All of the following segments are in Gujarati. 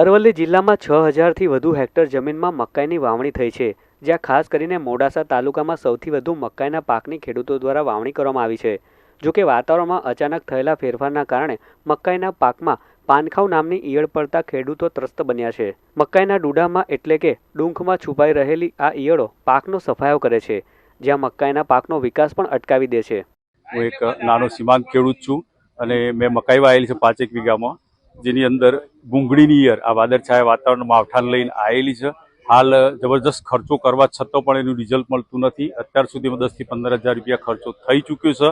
અરવલ્લી જિલ્લામાં છ હજારથી વધુ હેક્ટર જમીનમાં મકાઈની વાવણી થઈ છે, જ્યાં ખાસ કરીને મોડાસા તાલુકામાં સૌથી વધુ મકાઈના પાકની ખેડૂતો દ્વારા વાવણી કરવામાં આવી છે. જોકે વાતાવરણમાં અચાનક થયેલા ફેરફારના કારણે મકાઈના પાકમાં પાનખાવ નામની ઈયળ પડતા ખેડૂતો ત્રસ્ત બન્યા છે. મકાઈના ડૂડામાં એટલે કે ડુંખમાં છુપાઈ રહેલી આ ઈયળો પાકનો સફાયો કરે છે, જ્યાં મકાઈના પાકનો વિકાસ પણ અટકાવી દે છે. હું એક નાનો સીમાંત ખેડૂત છું અને મેં મકાઈ વાયેલી છે પાંચેક વીઘામાં. જેની અંદર ભૂંગળીની ઈયર, આ વાદળછાયા વાતાવરણમાં માવઠાને લઈને આવેલી છે. હાલ જબરજસ્ત ખર્ચો કરવા છતાં પણ એનું રિઝલ્ટ મળતું નથી. અત્યાર સુધીમાં દસથી પંદર હજાર રૂપિયા ખર્ચો થઈ ચૂક્યો છે.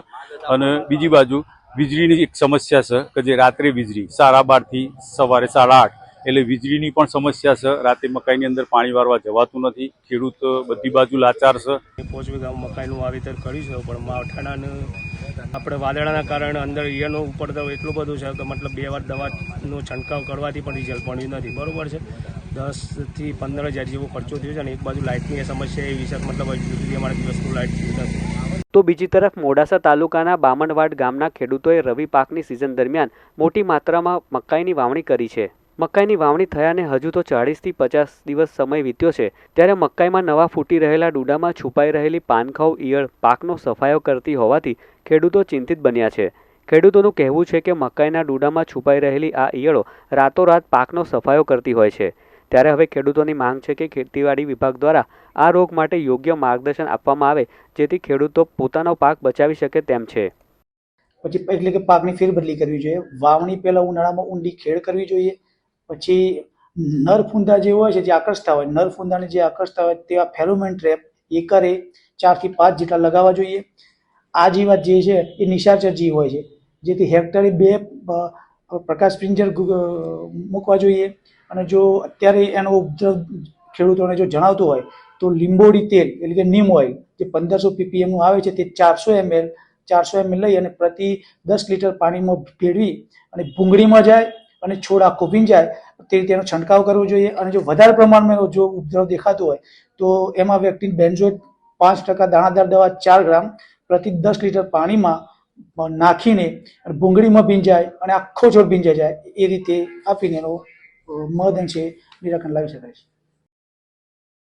અને બીજી બાજુ, વીજળીની એક સમસ્યા છે કે જે રાત્રે વીજળી, સાડા બારથી સવારે સાડા આઠ એટલે વીજળીની પણ સમસ્યા છે. રાતે મકાઈની અંદર પાણી વારવા જવાતું નથી. ખેડૂત બધી બાજુ લાચાર છે. પોચ વીઘા મકાઈનું વાવેતર કર્યું છે પણ માવઠાના આપણે વાદળાના કારણે અંદર ઈયળનો ઉપડતો એટલું બધું છે કે મતલબ બે વાર દવાનો છંટકાવ કરવાથી પણ રિઝલ્ટ મળ્યું નથી. બરાબર છે? દસથી પંદર હજાર જેવો ખર્ચો થયો છે અને એક બાજુ લાઇટની સમસ્યા એવી છે મતલબ વીજળી અમારે દિવસનું લાઇટ નથી. તો બીજી તરફ મોડાસા તાલુકાના બામણવાડ ગામના ખેડૂતોએ રવિ પાકની સિઝન દરમિયાન મોટી માત્રામાં મકાઈની વાવણી કરી છે. મકાઈની વાવણી થયાને હજુ તો ચાળીસથી પચાસ દિવસ સમય વીત્યો છે, ત્યારે મકાઈમાં નવા ફૂટી રહેલા ડૂડામાં છુપાઈ રહેલી પાનખાવ ઈયળ પાકનો સફાયો કરતી હોવાથી ખેડૂતો ચિંતિત બન્યા છે. ખેડૂતોનું કહેવું છે કે મકાઈના ડૂડામાં છુપાઈ રહેલી આ ઈયળો રાતોરાત પાકનો સફાયો કરતી હોય છે. ત્યારે હવે ખેડૂતોની માંગ છે કે ખેતીવાડી વિભાગ દ્વારા આ રોગ માટે યોગ્ય માર્ગદર્શન આપવામાં આવે, જેથી ખેડૂતો પોતાનો પાક બચાવી શકે તેમ છે. પછી એટલે કે પાકની ફેરબદલી કરવી જોઈએ. વાવણી પહેલાં ઉનાળામાં ઊંડી ખેડ કરવી જોઈએ. પછી નર ફૂંદા જે હોય છે જે આકર્ષતા હોય નર ફૂંદાને જે આકર્ષતા હોય તેવા ફેરોમેન ટ્રેપ એકરે ચારથી પાંચ જેટલા લગાવવા જોઈએ. આ જીવાત જે છે એ નિશાચર જીવ હોય છે જેથી હેક્ટરે બે પ્રકાશ પિંજર મૂકવા જોઈએ. અને જો અત્યારે એનો ઉપદ્રવ ખેડૂતોને જો જણાવતો હોય તો લીંબોડી તેલ એટલે કે નીમ ઓઇલ જે પંદરસો પીપીએમનું આવે છે તે ચારસો એમએલ ચારસો એમએલ લઈ અને પ્રતિ દસ લીટર પાણીમાં ભેળવી અને ભૂંગળીમાં જાય અને છોડ આખો ભીંજાય તે રીતે એનો છંટકાવ કરવો જોઈએ. અને જો વધારે પ્રમાણમાં જો ઉપદ્રવ દેખાતો હોય, તો એમાં વ્યક્તિ બેન્ઝોઇટ પાંચ ટકા દાણાદાર દવા ચાર ગ્રામ પ્રતિ દસ લીટર પાણીમાં નાખીને ભૂંગળીમાં ભીંજાય અને આખો છોડ ભીંજાઈ જાય, એ રીતે આપીને એનો મદ અંશે નિરાકરણ લાવી શકાય છે.